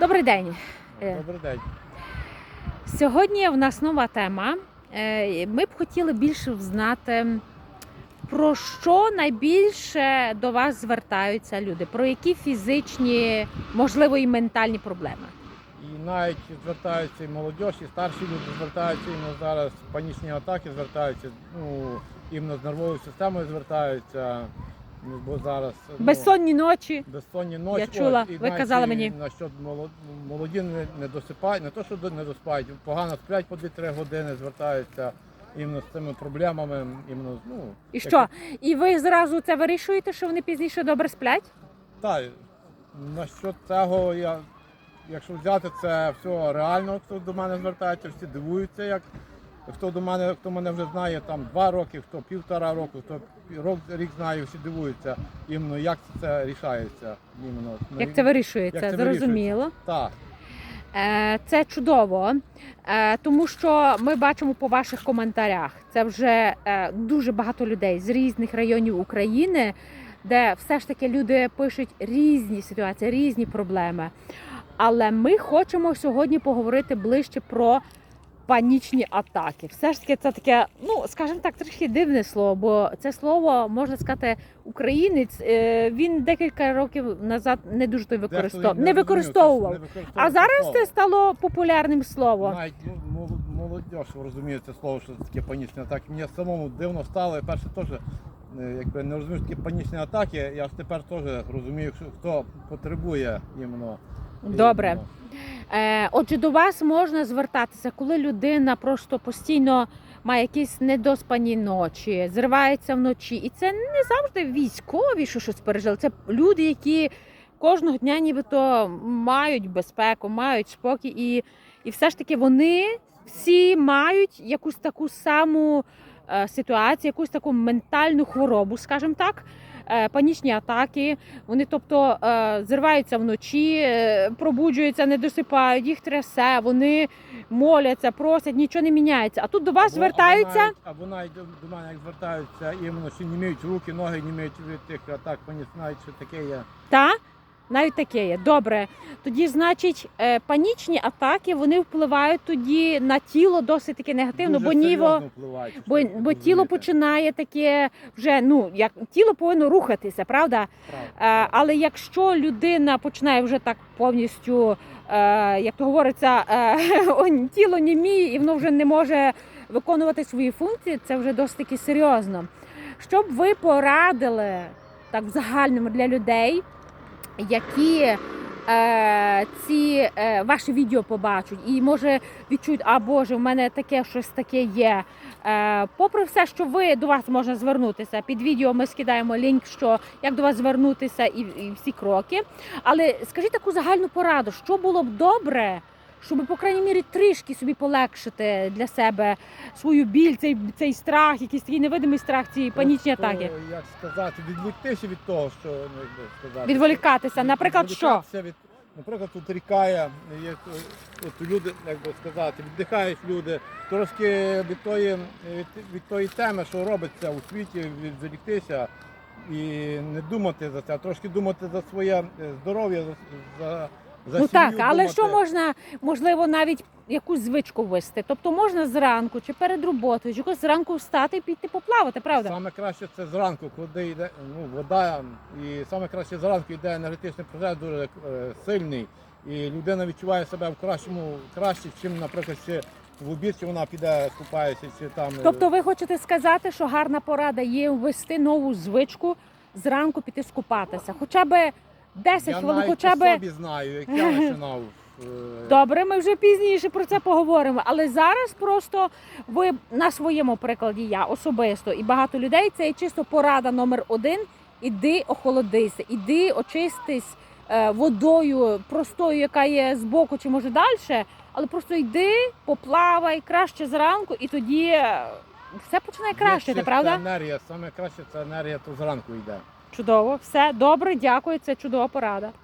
Добрий день. Е, Добрий день. Сьогодні в нас нова тема. Е, Ми б хотіли більше знати, про що найбільше до вас звертаються люди, про які фізичні, можливо, і ментальні проблеми. І навіть звертаються і молодь, і старші люди звертаються іменно зараз панічні атаки звертаються, ну іменно з нервовою системою звертаються. Ну, Бо зараз ну, Безсонні ночі. безсонні ночі. Я чула, От, і ви навіть казали мені. Насчет молод- молоді не, не досипають, не то, що не досипають, погано сплять по 2-3 години, звертаються іменно з цими проблемами. Іменно, ну, І як- що? І ви зразу це вирішуєте, що вони пізніше добре сплять? Так, насчет цього я, якщо взяти це все реально, хто до мене звертається, всі дивуються, як хто до мене, хто мене вже знає там два роки, хто півтора року, хто рок, рік знає, всі дивуються іменно, як це рішається. Іменно. Як це вирішується? як це Зрозуміло. Так. Е, Це чудово, е, тому що ми бачимо по ваших коментарях. Це вже е, дуже багато людей з різних районів України, де все ж таки люди пишуть різні ситуації, різні проблеми. Але ми хочемо сьогодні поговорити ближче про панічні атаки. Все ж таки, це таке, ну скажімо так, трохи дивне слово, бо це слово можна сказати, українець. е, Він декілька років назад не дуже то використовував, не використовував. А зараз це стало популярним словом. Навіть ну, молодь розуміє це слово, що це таке панічні атаки. Мені самому дивно стало, я перше теж е, якби не розумів, що таке панічні атаки. Я ж тепер теж розумію, хто потребує іменно. Добре. Е, отже, до вас можна звертатися, коли людина просто постійно має якісь недоспані ночі, зривається вночі. І це не завжди військові, що щось пережили. Це люди, які кожного дня нібито мають безпеку, мають спокій, і, і все ж таки вони всі мають якусь таку саму е, ситуацію, якусь таку ментальну хворобу, скажімо так. Е, Панічні атаки, вони тобто е, зриваються вночі, е, пробуджуються, не досипають, їх трясе, вони моляться, просять, нічого не міняється. А тут до вас Або- звертаються. Або навіть, або навіть до мене як звертаються, іменно що не мають руки, ноги не мають від тих атак, навіть що таке є. Та? Навіть таке є. Добре. Тоді, значить, е, панічні атаки вони впливають тоді на тіло досить таки негативно, Дуже бо ніво. впливають, Бо, бо тіло починає таке вже, ну як тіло повинно рухатися, правда? Правда. Е, але якщо людина починає вже так повністю, е, як то говориться, тіло німіє і воно вже не може виконувати свої функції, це вже досить таки серйозно. Щоб ви порадили так в загальному для людей, які е, ці е, ваші відео побачать і може відчують, а Боже, в мене таке щось таке є. Е, попри все, що ви до вас можна звернутися, під відео ми скидаємо лінк, що як до вас звернутися і, і всі кроки. Але скажіть таку загальну пораду, що було б добре, щоб, по крайній мірі, трішки собі полегшити для себе свою біль, цей, цей страх, якийсь такий невидимий страх, ці панічні Просто, атаки. Як сказати, відволіктися від того, що ну, як сказати. Відволікатися. Наприклад, що? Відволікатися Від, наприклад, тут рікає, є, от люди, як би сказати, віддихають люди, трошки від тої, від, від тої теми, що робиться у світі, відволіктися і не думати за це, а трошки думати за своє е, здоров'я, за, за, Ну сім'ю так, але думати. що можна, можливо, навіть якусь звичку ввести. Тобто можна зранку чи перед роботою, чи якось зранку встати і піти поплавати, правда? Саме краще це зранку, коли йде ну, вода, і саме краще зранку йде енергетичний процес дуже е, сильний. І людина відчуває себе в кращому краще, чим, наприклад, ще в обід, чи вона піде купається, чи там. е, Тобто ви хочете сказати, що гарна порада є ввести нову звичку зранку піти скупатися. Хоча б 10 я хвилин, навіть хоча по б собі знаю, як я починав. е, Добре, ми вже пізніше про це поговоримо. Але зараз просто ви на своєму прикладі, я особисто і багато людей, це є чисто порада номер один. Іди охолодися, іди очистись е, водою простою, яка є збоку, чи може далі. Але просто йди, поплавай краще зранку, і тоді е, все починає є краще, чиста правда? енергія, саме краще це енергія, то зранку йде. Чудово, все добре, дякую. Це чудова порада.